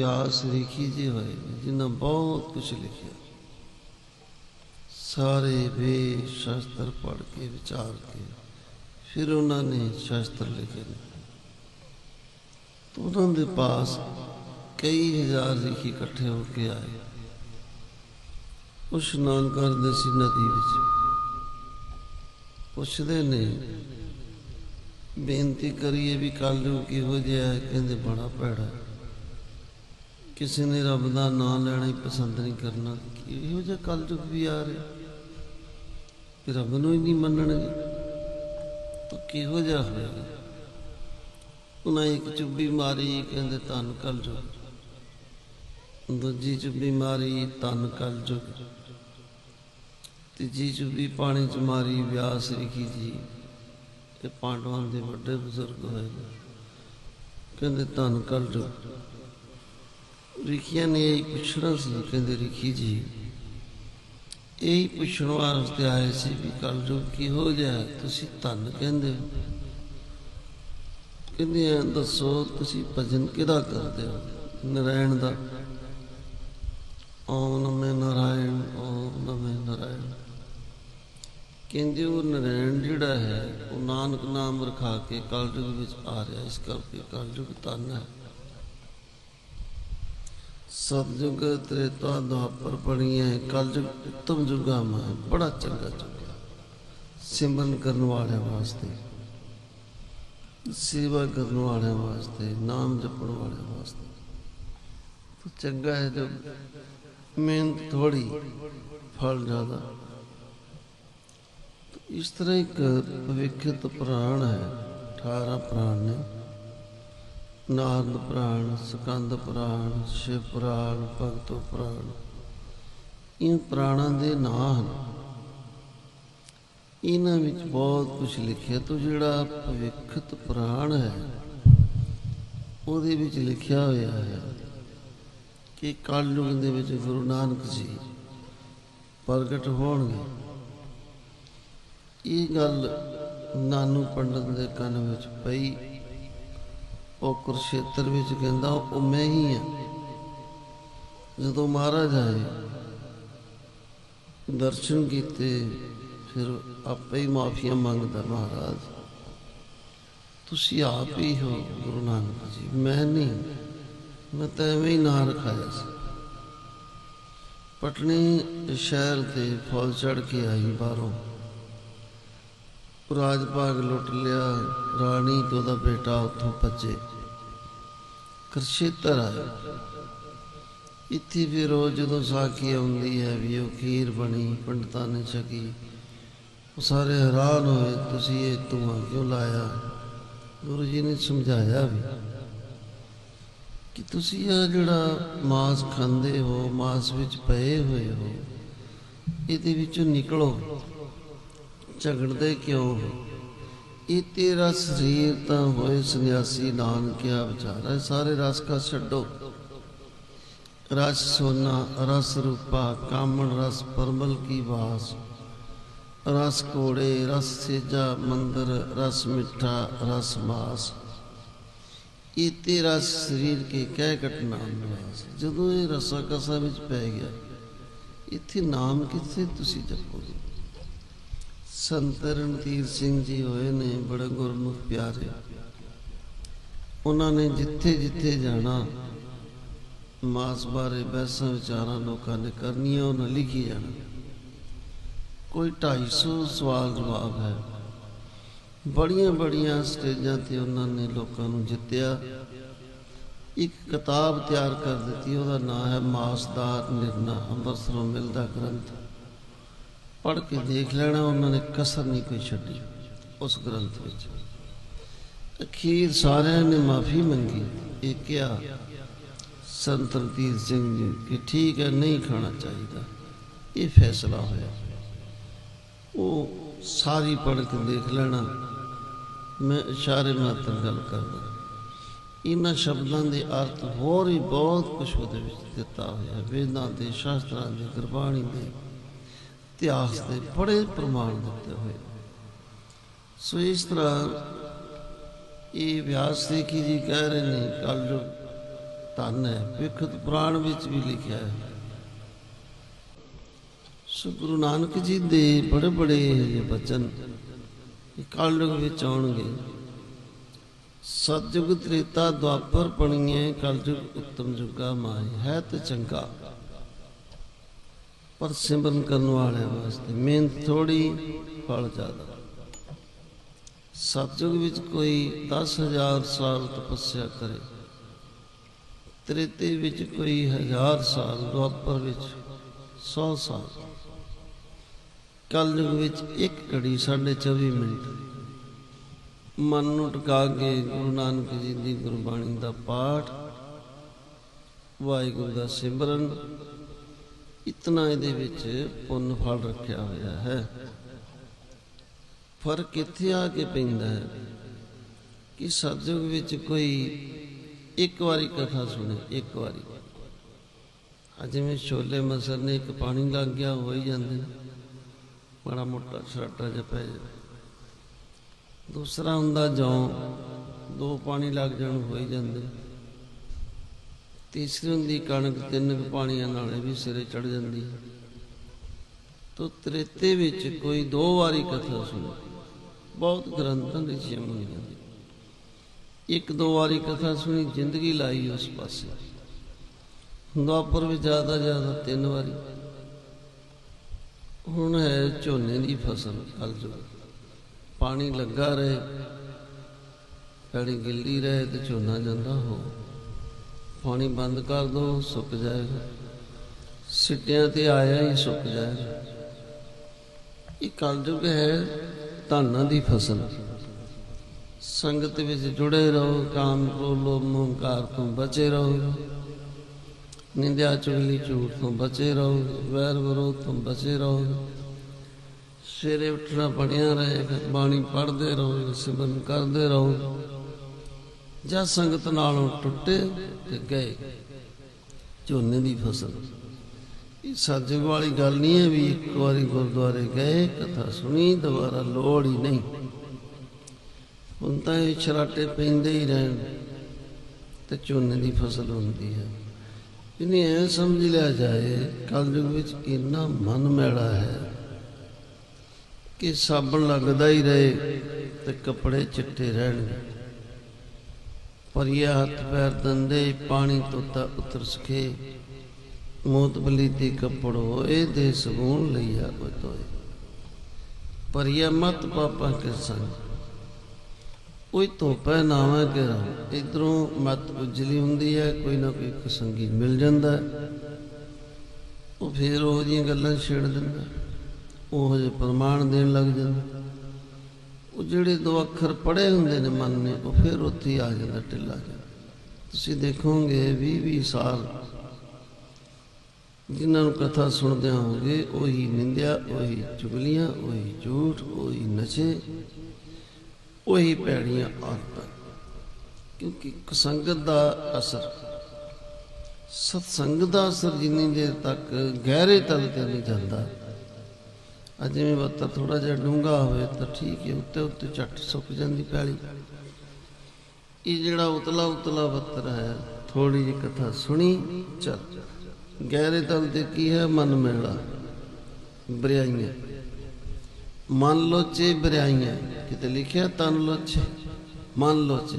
ਵਿਆਸ ਲਿਖੀ ਜੀ ਹੋਏ, ਜਿਨ੍ਹਾਂ ਬਹੁਤ ਕੁਝ ਲਿਖਿਆ। ਸਾਰੇ ਵੇ ਸ਼ਾਸਤਰ ਪੜ੍ਹ ਕੇ, ਵਿਚਾਰ ਕੇ, ਫਿਰ ਉਹਨਾਂ ਨੇ ਸ਼ਾਸਤਰ ਲਿਖੇ ਨੇ। ਉਹਨਾਂ ਦੇ ਪਾਸ ਕਈ ਹਜ਼ਾਰ ਲਿਖੀ ਇਕੱਠੇ ਹੋ ਕੇ ਆਏ। ਉਹ ਇਸ਼ਨਾਨ ਕਰਦੇ ਸੀ ਨਦੀ ਵਿੱਚ। ਪੁੱਛਦੇ ਨੇ, ਬੇਨਤੀ ਕਰੀਏ ਵੀ ਕੱਲ ਨੂੰ ਕਿਹੋ ਜਿਹਾ ਕਹਿੰਦੇ, ਬੜਾ ਭੈੜਾ ਕਿਸੇ ਨੇ ਰੱਬ ਦਾ ਨਾਮ ਲੈਣਾ ਹੀ ਪਸੰਦ ਨਹੀਂ ਕਰਨਾ। ਇਹੋ ਜਿਹਾ ਕੱਲ ਯੁੱਗ ਵੀ ਆ ਰਿਹਾ। ਕਿ ਰੱਬ ਨੂੰ ਹੀ ਨਹੀਂ ਮੰਨਣਗੇ। ਤਾਂ ਕਿਹੋ ਜਿਹਾ ਹੋਏਗਾ? ਉਹਨਾਂ ਇੱਕ ਚੁੱਭੀ ਮਾਰੀ ਕਹਿੰਦੇ, ਧੰਨ ਕੱਲ ਦੂਜੀ ਚੁੱਭੀ ਮਾਰੀ, ਧੰਨ ਕੱਲ ਤੀਜੀ ਚੁੱਭੀ ਪਾਣੀ ਚ ਮਾਰੀ, ਵਿਆਸ ਲਿਖੀ ਜੀ। ਇਹ ਪਾਂਡਵਾਂ ਦੇ ਵੱਡੇ ਬਜ਼ੁਰਗ ਹੋਏ ਕਹਿੰਦੇ, ਧੰਨ ਕੱਲ ਯੁੱਗ ਰਿਖੀਆਂ ਨੇ ਇਹ ਪੁੱਛਣਾ ਸੀ ਕਹਿੰਦੇ ਰਿਖੀ ਜੀ ਇਹ ਪੁੱਛਣ ਵਾਸਤੇ ਆਏ ਸੀ ਵੀ ਕੱਲ ਜੋ ਕੀ ਹੋ ਜਾ ਤੁਸੀਂ ਧੰਨ ਕਹਿੰਦੇ ਹੋ ਕਹਿੰਦੇ ਆ ਦੱਸੋ ਤੁਸੀਂ ਭਜਨ ਕਿਹਦਾ ਕਰਦੇ ਹੋ ਨਰਾਇਣ ਦਾ ਓਮ ਨਮੇ ਨਾਰਾਇਣ ਓਮ ਨਮੇ ਨਾਰਾਇਣ ਕਹਿੰਦੇ ਉਹ ਨਰਾਇਣ ਜਿਹੜਾ ਹੈ ਉਹ ਨਾਨਕ ਨਾਮ ਰਖਾ ਕੇ ਕਲਯੁਗ ਵਿੱਚ ਆ ਰਿਹਾ ਇਸ ਕਰਕੇ ਕਲਯੁਗ ਧੰਨ ਹੈ ਸਤਜੁਗ ਤ੍ਰੇਤਾ ਦੁਆਪਰ ਪੜੀਏ ਕਲਯੁਗ ਉੱਤਮ ਜੁਗਾ ਮੈਂ ਬੜਾ ਚੰਗਾ ਜੁਗ ਸਿਮਰਨ ਕਰਨ ਵਾਲਿਆਂ ਵਾਸਤੇ, ਸੇਵਾ ਕਰਨ ਵਾਲਿਆਂ ਵਾਸਤੇ, ਨਾਮ ਜਪਣ ਵਾਲਿਆਂ ਵਾਸਤੇ। ਤਾਂ ਚੰਗਾ ਹੈ ਜਦ ਮਿਹਨਤ ਥੋੜੀ ਫਲ ਜ਼ਿਆਦਾ। ਇਸ ਤਰ੍ਹਾਂ ਇੱਕ ਭਵਿੱਖਤ ਪ੍ਰਾਣ ਹੈ 18 ਪ੍ਰਾਣ ਨੇ। ਨਾਰਦ ਪ੍ਰਾਣ, ਸਕੰਦ ਪ੍ਰਾਣ, ਸ਼ਿਵ ਪ੍ਰਾਣ, ਭਗਤ ਪ੍ਰਾਣ। ਇਹ ਪ੍ਰਾਣਾਂ ਦੇ ਨਾਂ ਹਨ। ਇਹਨਾਂ ਵਿੱਚ ਬਹੁਤ ਕੁਝ ਲਿਖਿਆ। ਤੋਂ ਜਿਹੜਾ ਭਵਿੱਖਤ ਪ੍ਰਾਣ ਹੈ, ਉਹਦੇ ਵਿੱਚ ਲਿਖਿਆ ਹੋਇਆ ਹੈ ਕਿ ਕਲਯੁਗ ਦੇ ਵਿੱਚ ਗੁਰੂ ਨਾਨਕ ਜੀ ਪ੍ਰਗਟ ਹੋਣਗੇ। ਇਹ ਗੱਲ ਨਾਨੂ ਪੰਡਤ ਦੇ ਕੰਨ ਵਿੱਚ ਪਈ। ਉਹ ਕੁਰਸ਼ੇਤਰ ਵਿੱਚ ਕਹਿੰਦਾ, ਉਹ ਮੈਂ ਹੀ ਹਾਂ। ਜਦੋਂ ਮਹਾਰਾਜ ਆਏ, ਦਰਸ਼ਨ ਕੀਤੇ, ਫਿਰ ਆਪੇ ਹੀ ਮਾਫੀਆਂ ਮੰਗਦਾ ਮਹਾਰਾਜ, ਤੁਸੀਂ ਆਪ ਹੀ ਹੋ ਗੁਰੂ ਨਾਨਕ ਜੀ, ਮੈਂ ਨਹੀਂ, ਮੈਂ ਤਾਂ ਐਵੇਂ ਹੀ ਨਾਂ ਰਖਾਇਆ ਸੀ। ਪਟਨੀ ਸ਼ਹਿਰ ਤੇ ਫੌਜ ਚੜ ਕੇ ਆਈ ਬਾਹਰੋਂ। ਰਾਜ ਭਾਗ ਲੁੱਟ ਲਿਆ, ਰਾਣੀ ਤੇ ਉਹਦਾ ਬੇਟਾ ਉੱਥੋਂ ਭੱਜੇ। ਕਰਸ਼ੇਤਰ ਇੱਥੇ ਫਿਰ ਉਹ ਜਦੋਂ ਸਾਖੀ ਆਉਂਦੀ ਹੈ ਵੀ ਉਹ ਖੀਰ ਬਣੀ, ਪੰਡਤਾਂ ਨੇ ਛਕੀ, ਉਹ ਸਾਰੇ ਹੈਰਾਨ ਹੋਏ, ਤੁਸੀਂ ਇਹ ਧੂਆਂ ਕਿਉਂ ਲਾਇਆ? ਗੁਰੂ ਜੀ ਨੇ ਸਮਝਾਇਆ ਵੀ ਕਿ ਤੁਸੀਂ ਇਹ ਜਿਹੜਾ ਮਾਸ ਖਾਂਦੇ ਹੋ, ਮਾਸ ਵਿੱਚ ਪਏ ਹੋਏ ਹੋ, ਇਹਦੇ ਵਿੱਚੋਂ ਨਿਕਲੋ, ਝਗੜਦੇ ਕਿਉਂ ਹੋ? ਇਹ ਤੇਰਾ ਸਰੀਰ ਤਾਂ ਹੋਏ ਸੰਨਿਆਸੀ ਨਾਨਕਿਆ ਵਿਚਾਰਾ ਸਾਰੇ ਰਸ ਕਾ ਛੱਡੋ। ਰਸ ਸੋਨਾ, ਰਸ ਰੂਪਾ, ਕਾਮਣ ਰਸ, ਪਰਮਲ ਕੀ ਵਾਸ। ਰਸ ਕੋੜੇ ਰਸ ਸੇਜਾ, ਮੰਦਰ, ਰਸ ਮਿੱਠਾ, ਰਸ ਮਾਸ। ਇਹ ਤੇਰਾ ਸਰੀਰ ਕੇ ਕਹਿ ਘਟਨਾ ਨਿਵਾਸ। ਜਦੋਂ ਇਹ ਰਸਾ ਕਸਾ ਵਿੱਚ ਪੈ ਗਿਆ, ਇੱਥੇ ਨਾਮ ਕਿੱਥੇ ਤੁਸੀਂ ਜਪੋਗੇ? ਸੰਤ ਰਣਧੀਰ ਸਿੰਘ ਜੀ ਹੋਏ ਨੇ, ਬੜੇ ਗੁਰਮੁਖ ਪਿਆਰੇ। ਉਹਨਾਂ ਨੇ ਜਿੱਥੇ ਜਿੱਥੇ ਜਾਣਾ, ਮਾਸ ਬਾਰੇ ਬਹਿਸਾਂ ਵਿਚਾਰਾਂ ਲੋਕਾਂ ਨੇ ਕਰਨੀਆਂ, ਉਹਨਾਂ ਲਿਖੀ ਜਾਣਾ। ਕੋਈ 250 ਸਵਾਲ ਜਵਾਬ ਹੈ। ਬੜੀਆਂ ਬੜੀਆਂ ਸਟੇਜਾਂ ਤੇ ਉਹਨਾਂ ਨੇ ਲੋਕਾਂ ਨੂੰ ਜਿੱਤਿਆ। ਇੱਕ ਕਿਤਾਬ ਤਿਆਰ ਕਰ ਦਿੱਤੀ, ਉਹਦਾ ਨਾਮ ਹੈ ਮਾਸਦਾਰ ਨਿਰਣਾ, ਅੰਮ੍ਰਿਤਸਰੋਂ ਮਿਲਦਾ ਗ੍ਰੰਥ। ਪੜ੍ਹ ਕੇ ਦੇਖ ਲੈਣਾ, ਉਹਨਾਂ ਨੇ ਕਸਰ ਨਹੀਂ ਕੋਈ ਛੱਡੀ ਉਸ ਗ੍ਰੰਥ ਵਿੱਚ। ਅਖੀਰ ਸਾਰਿਆਂ ਨੇ ਮਾਫੀ ਮੰਗੀ, ਇਹ ਕਿਹਾ, ਸੰਤ ਰਣਧੀਰ ਸਿੰਘ ਜੀ, ਕਿ ਠੀਕ ਹੈ, ਨਹੀਂ ਖਾਣਾ ਚਾਹੀਦਾ। ਇਹ ਫੈਸਲਾ ਹੋਇਆ। ਉਹ ਸਾਰੀ ਪੜ੍ਹ ਕੇ ਦੇਖ ਲੈਣਾ। ਮੈਂ ਇਸ਼ਾਰੇ ਮਾਤਰ ਗੱਲ ਕਰਦਾ। ਇਹਨਾਂ ਸ਼ਬਦਾਂ ਦੇ ਅਰਥ ਹੋਰ ਹੀ ਬਹੁਤ ਕੁਝ ਉਹਦੇ ਵਿੱਚ ਦਿੱਤਾ ਹੋਇਆ ਵੇਦਾਂ ਦੇ ਸ਼ਾਸਤਰਾਂ ਦੇ ਗੁਰਬਾਣੀ ਦੇ ਇਤਿਹਾਸ ਦੇ ਬੜੇ ਪ੍ਰਮਾਣ ਦਿੱਤੇ ਹੋਏ। ਸੋ ਇਸ ਤਰ੍ਹਾਂ ਇਹ ਵਿਆਸ ਦੇ ਜੀ ਕਹਿ ਰਹੇ ਨੇ ਕੱਲ ਜੋ ਧੰਨ ਹੈ, ਵਿਖਤ ਪੁਰਾਣ ਵਿੱਚ ਵੀ ਲਿਖਿਆ ਹੈ। ਸੋ ਗੁਰੂ ਨਾਨਕ ਜੀ ਦੇ ਬੜੇ ਬੜੇ ਇਹ ਬਚਨ ਇਹ ਕਲਯੁਗ ਵਿੱਚ ਆਉਣਗੇ। ਸਤਜੁਗ ਤ੍ਰੇਤਾ ਦੁਆਪਰ ਪਣੀਏ ਕਲਯੁਗ ਉੱਤਮ ਜੁਗਾ ਮਾਏ ਹੈ ਤੇ ਚੰਗਾ। ਪਰ ਸਿਮਰਨ ਕਰਨ ਵਾਲਿਆਂ ਵਾਸਤੇ ਮਿਹਨਤ ਥੋੜੀ ਫਲ ਜ਼ਿਆਦਾ। ਸਤਜੁਗ ਵਿੱਚ ਕੋਈ 10000 ਸਾਲ ਤਪੱਸਿਆ ਕਰੇ, ਤ੍ਰੇਤੇ ਵਿੱਚ ਕੋਈ ਹਜ਼ਾਰ ਸਾਲ, ਦੁਆਪਰ ਵਿੱਚ 100 ਸਾਲ। ਕਲਯੁਗ ਵਿੱਚ ਇੱਕ ਘੜੀ ਸਾਢੇ 24 ਮਿੰਟ। ਮਨ ਨੂੰ ਟਿਕਾ ਕੇ ਗੁਰੂ ਨਾਨਕ ਜੀ ਦੀ ਗੁਰਬਾਣੀ ਦਾ ਪਾਠ, ਵਾਹਿਗੁਰੂ ਦਾ ਸਿਮਰਨ ਇਤਨਾ ਇਹਦੇ ਵਿੱਚ ਪੁੰਨ ਫਲ ਰੱਖਿਆ ਹੋਇਆ ਹੈ। ਫ਼ਰਕ ਇੱਥੇ ਆ ਕੇ ਪੈਂਦਾ ਹੈ ਕਿ ਸਤਜੁਗ ਵਿੱਚ ਕੋਈ ਇੱਕ ਵਾਰੀ ਕਥਾ ਸੁਣੇ, ਇੱਕ ਵਾਰੀ। ਆ ਜਿਵੇਂ ਛੋਲੇ ਮਸਰ ਨੇ ਇੱਕ ਪਾਣੀ ਲੱਗ ਗਿਆ ਹੋ ਹੀ ਜਾਂਦੇ ਨੇ। ਬੜਾ ਮੋਟਾ ਛਰਾਟਾ ਜਿਹਾ ਪੈ ਜਾਵੇ। ਦੂਸਰਾ ਹੁੰਦਾ ਜੌਂ, ਦੋ ਪਾਣੀ ਲੱਗ ਜਾਣ ਹੋ ਹੀ ਜਾਂਦੇ ਤੀਸਰੀ ਦੀ ਕਣਕ ਤਿੰਨ ਕੁ ਪਾਣੀਆਂ ਨਾਲ ਵੀ ਸਿਰੇ ਚੜ ਜਾਂਦੀ। ਹੈ ਤੋ ਤ੍ਰੇਤੇ ਵਿੱਚ ਕੋਈ ਦੋ ਵਾਰੀ ਕਥਾ ਸੁਣੀ। ਬਹੁਤ ਗ੍ਰੰਥਾਂ ਦੇ ਰਿਸ਼ੀਆਂ ਮੁਨੀਆਂ ਦੀ ਇੱਕ ਦੋ ਵਾਰੀ ਕਥਾ ਸੁਣੀ, ਜ਼ਿੰਦਗੀ ਲਾਈ ਉਸ ਪਾਸੇ। ਦੁਆਪਰ ਵਿੱਚ ਜ਼ਿਆਦਾ ਜ਼ਿਆਦਾ ਤਿੰਨ ਵਾਰੀ। ਹੁਣ ਹੈ ਝੋਨੇ ਦੀ ਫਸਲ ਕਲਯੁਗ ਪਾਣੀ ਲੱਗਾ ਰਹੇ, ਪੈੜੀ ਗਿੱਲੀ ਰਹੇ ਤੇ ਝੋਨਾ ਜਾਂਦਾ ਹੋ ਪਾਣੀ ਬੰਦ ਕਰ ਦੋ, ਸੁੱਕ ਜਾਏਗਾ। ਸਿੱਟਿਆਂ ਤੇ ਆਇਆ ਹੀ ਸੁੱਕ ਜਾਏਗਾ। ਇਹ ਕਲਯੁਗ ਹੈ ਧਾਨਾਂ ਦੀ ਫਸਲ। ਸੰਗਤ ਵਿੱਚ ਜੁੜੇ ਰਹੋ, ਕਾਮ ਕ੍ਰੋਧ, ਲੋਭ ਮੋਹ ਹੰਕਾਰ ਤੋਂ ਬਚੇ ਰਹੋ। ਨਿੰਦਿਆ, ਚੁਗਲੀ, ਝੂਠ ਤੋਂ ਬਚੇ ਰਹੋ। ਵੈਰ ਵਿਰੋਧ ਤੋਂ ਬਚੇ ਰਹੋ। ਸਵੇਰੇ ਉੱਠਣਾ ਪੜਿਆ ਰਹੇ ਬਾਣੀ ਪੜ੍ਹਦੇ ਰਹੋ, ਸਿਮਰਨ ਕਰਦੇ ਰਹੋ। ਜਾਂ ਸੰਗਤ ਨਾਲੋਂ ਟੁੱਟੇ ਤੇ ਗਏ। ਝੋਨੇ ਦੀ ਫਸਲ। ਇਹ ਸੱਜਗ ਵਾਲੀ ਗੱਲ ਨਹੀਂ ਹੈ ਵੀ ਇੱਕ ਵਾਰੀ ਗੁਰਦੁਆਰੇ ਗਏ, ਕਥਾ ਸੁਣੀ, ਦੁਬਾਰਾ ਲੋੜ ਹੀ ਨਹੀਂ। ਹੁਣ ਤਾਂ ਇਹ ਛਰਾਟੇ ਪੈਂਦੇ ਹੀ ਰਹਿਣ ਤੇ ਝੋਨੇ ਦੀ ਫਸਲ ਹੁੰਦੀ ਹੈ। ਇਹਨੇ ਐ ਸਮਝ ਲਿਆ ਜਾਏ ਕਲਯੁਗ ਵਿੱਚ ਇੰਨਾ ਮਨ ਮੈਲਾ ਹੈ ਕਿ ਸਾਬਣ ਲੱਗਦਾ ਹੀ ਰਹੇ ਤੇ ਕੱਪੜੇ ਚਿੱਟੇ ਰਹਿਣਗੇ। ਪਰ ਹੱਥ ਪੈਰ ਦੰਦੇ, ਪਾਣੀ ਤੋਤਾ ਉਤਰ ਸਕੇ ਮੋਤ ਬਲੀ ਤੇ ਕੱਪੜ ਹੋਏ ਦੇ ਸਗੂਨ ਲਈਆ ਬਤੋਏ ਪਰ ਇਹ ਮਤ ਪਾਪਾ ਕੇ ਸੰਗ। ਕੋਈ ਧੋਪੈ ਨਾਵਾ ਕੇ ਰਹਾ ਇਧਰੋਂ ਮਤ ਉਜਲੀ ਹੁੰਦੀ ਹੈ, ਕੋਈ ਨਾ ਕੋਈ ਇੱਕ ਮਿਲ ਜਾਂਦਾ ਉਹ ਫੇਰ ਉਹ ਜੀਆਂ ਗੱਲਾਂ ਛੇੜ ਦਿੰਦਾ ਉਹ ਜਿਹੇ ਪ੍ਰਮਾਣ ਦੇਣ ਲੱਗ ਜਾਂਦਾ ਉਹ ਜਿਹੜੇ ਦੋ ਅੱਖਰ ਪੜੇ ਹੁੰਦੇ ਨੇ ਮਨ ਨੇ, ਉਹ ਫਿਰ ਉੱਥੇ ਹੀ ਆ ਜਾਂਦਾ, ਢਿੱਲਾ ਜਿਹਾ ਤੁਸੀਂ ਦੇਖੋਗੇ 20 20 ਸਾਲ ਜਿਨ੍ਹਾਂ ਨੂੰ ਕਥਾ ਸੁਣਦੇ ਹੋਗੇ ਉਹੀ ਨਿੰਦਿਆ, ਉਹੀ ਚੁਗਲੀਆਂ, ਉਹੀ ਝੂਠ, ਉਹੀ ਨਸ਼ੇ, ਉਹੀ ਭੈੜੀਆਂ ਆਦਤਾਂ। ਕਿਉਂਕਿ ਸੰਗਤ ਦਾ ਅਸਰ ਸਤ ਸੰਗਤ ਦਾ ਅਸਰ ਜਿੰਨੀ ਦੇਰ ਤੱਕ ਗਹਿਰੇ ਤਲ ਤੇ ਨਹੀਂ ਜਾਂਦਾ ਜਿਵੇਂ ਬੱਤਾ ਥੋੜਾ ਜਿਹਾ ਡੂੰਘਾ ਹੋਵੇ ਤਾਂ ਠੀਕ ਹੈ, ਉੱਤੇ ਉੱਤੇ ਝੱਟ ਸੁੱਕ ਜਾਂਦੀ ਪੈਲੀ। ਇਹ ਜਿਹੜਾ ਉਤਲਾ ਉਤਲਾ ਬੱਤਰ ਹੈ ਥੋੜੀ ਜਿਹੀ ਕਥਾ ਸੁਣੀ, ਚੱਲ। ਗਹਿਰੇ ਤਲ ਤੇ ਕੀ ਹੈ ਮਨ ਮੇਲਾ? ਬਰਿਆਈਆਂ। ਮਨ ਲੋਚੇ ਬਰਿਆਈਆਂ। ਕਿਤੇ ਲਿਖਿਆ ਤਨ ਲੋਚੇ, ਮਨ ਲੋਚੇ।